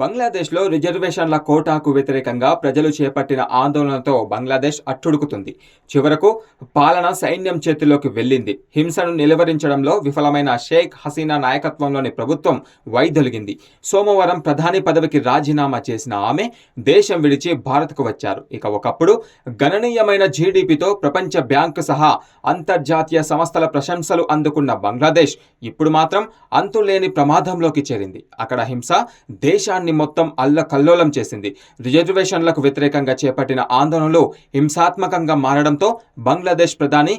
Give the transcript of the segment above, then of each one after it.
బంగ్లాదేశ్లో రిజర్వేషన్ల కోటాకు వ్యతిరేకంగా ప్రజలు చేపట్టిన ఆందోళనతో బంగ్లాదేశ్ అట్టుడుకుతుంది. చివరకు పాలన సైన్యం చేతిలోకి వెళ్ళింది. హింసను నిలువరించడంలో విఫలమైన షేక్ హసీనా నాయకత్వంలోని ప్రభుత్వం వైదొలిగింది. సోమవారం ప్రధాని పదవికి రాజీనామా చేసిన ఆమె దేశం విడిచి భారత్కు వచ్చారు. ఇక ఒకప్పుడు గణనీయమైన జీడిపితో ప్రపంచ బ్యాంకు సహా అంతర్జాతీయ సంస్థల ప్రశంసలు అందుకున్న బంగ్లాదేశ్ ఇప్పుడు మాత్రం అంతులేని ప్రమాదంలోకి చేరింది. అక్కడ హింస దేశాన్ని మొత్తం అల్లకల్లోలం చేసింది. రిజర్వేషన్లకు వ్యతిరేకంగా చేపట్టిన ఆందోళనలు హింసాత్మకంగా మారడంతో బంగ్లాదేశ్ ప్రధాని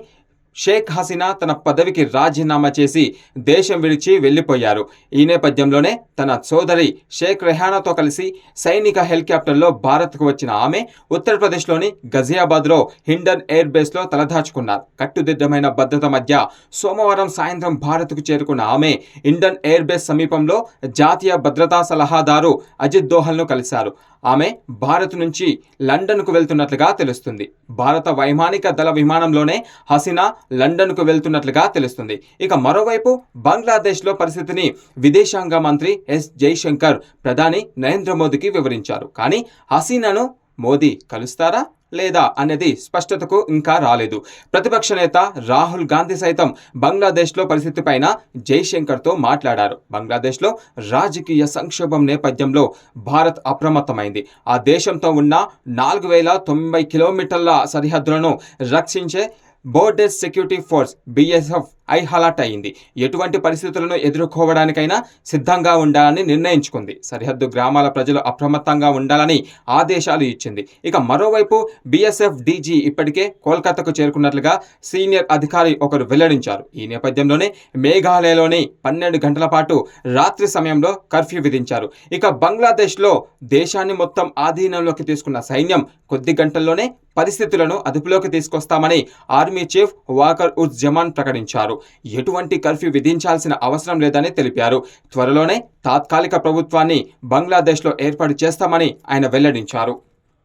షేక్ హసీనా తన పదవికి రాజీనామా చేసి దేశం విడిచి వెళ్ళిపోయారు. ఈ నేపథ్యంలోనే తన సోదరి షేక్ రెహానాతో కలిసి సైనిక హెలికాప్టర్లో భారత్కు వచ్చిన ఆమె ఉత్తరప్రదేశ్లోని గజియాబాద్లో హిండన్ ఎయిర్ బేస్లో తలదాచుకున్నారు. కట్టుదిట్టమైన భద్రత మధ్య సోమవారం సాయంత్రం భారత్కు చేరుకున్న ఆమె హిండన్ ఎయిర్ బేస్ సమీపంలో జాతీయ భద్రతా సలహాదారు అజిత్ దోహల్ను కలిశారు. ఆమె భారత్ నుంచి లండన్కు వెళ్తున్నట్లుగా తెలుస్తుంది. భారత వైమానిక దళ విమానంలోనే హసీనా లండన్కు వెళ్తున్నట్లుగా తెలుస్తుంది. ఇక మరోవైపు బంగ్లాదేశ్లో పరిస్థితిని విదేశాంగ మంత్రి ఎస్ జైశంకర్ ప్రధాని నరేంద్ర మోదీకి వివరించారు. కానీ హసీనాను మోదీ కలుస్తారా లేదా అనేది స్పష్టతకు ఇంకా రాలేదు. ప్రతిపక్ష నేత రాహుల్ గాంధీ సైతం బంగ్లాదేశ్లో పరిస్థితిపైన జైశంకర్తో మాట్లాడారు. బంగ్లాదేశ్లో రాజకీయ సంక్షోభం నేపథ్యంలో భారత్ అప్రమత్తమైంది. ఆ దేశంతో ఉన్న నాలుగు వేల తొంభై కిలోమీటర్ల సరిహద్దులను రక్షించే border security force BSF high alert అయింది ఎటువంటి పరిస్థితులను ఎదుర్కోవడానికైనా సిద్ధంగా ఉండాలని నిర్ణయించుకుంది. సరిహద్దు గ్రామాల ప్రజలు అప్రమత్తంగా ఉండాలని ఆదేశాలు ఇచ్చింది. ఇక మరోవైపు బిఎస్ఎఫ్ డీజీ ఇప్పటికే కోల్కతాకు చేరుకున్నట్లుగా సీనియర్ అధికారి ఒకరు వెల్లడించారు. ఈ నేపథ్యంలోనే మేఘాలయలోని పన్నెండు గంటల పాటు రాత్రి సమయంలో కర్ఫ్యూ విధించారు. ఇక బంగ్లాదేశ్లో దేశాన్ని మొత్తం ఆధీనంలోకి తీసుకున్న సైన్యం కొద్ది గంటల్లోనే పరిస్థితులను అదుపులోకి తీసుకొస్తామని ఆర్మీ చీఫ్ వాకర్ ఉజ్ జమాన్ ప్రకటించారు. ఎటువంటి కర్ఫ్యూ విధించాల్సిన అవసరం లేదని తెలిపారు. త్వరలోనే తాత్కాలిక ప్రభుత్వాన్ని బంగ్లాదేశ్లో ఏర్పాటు చేస్తామని ఆయన వెల్లడించారు.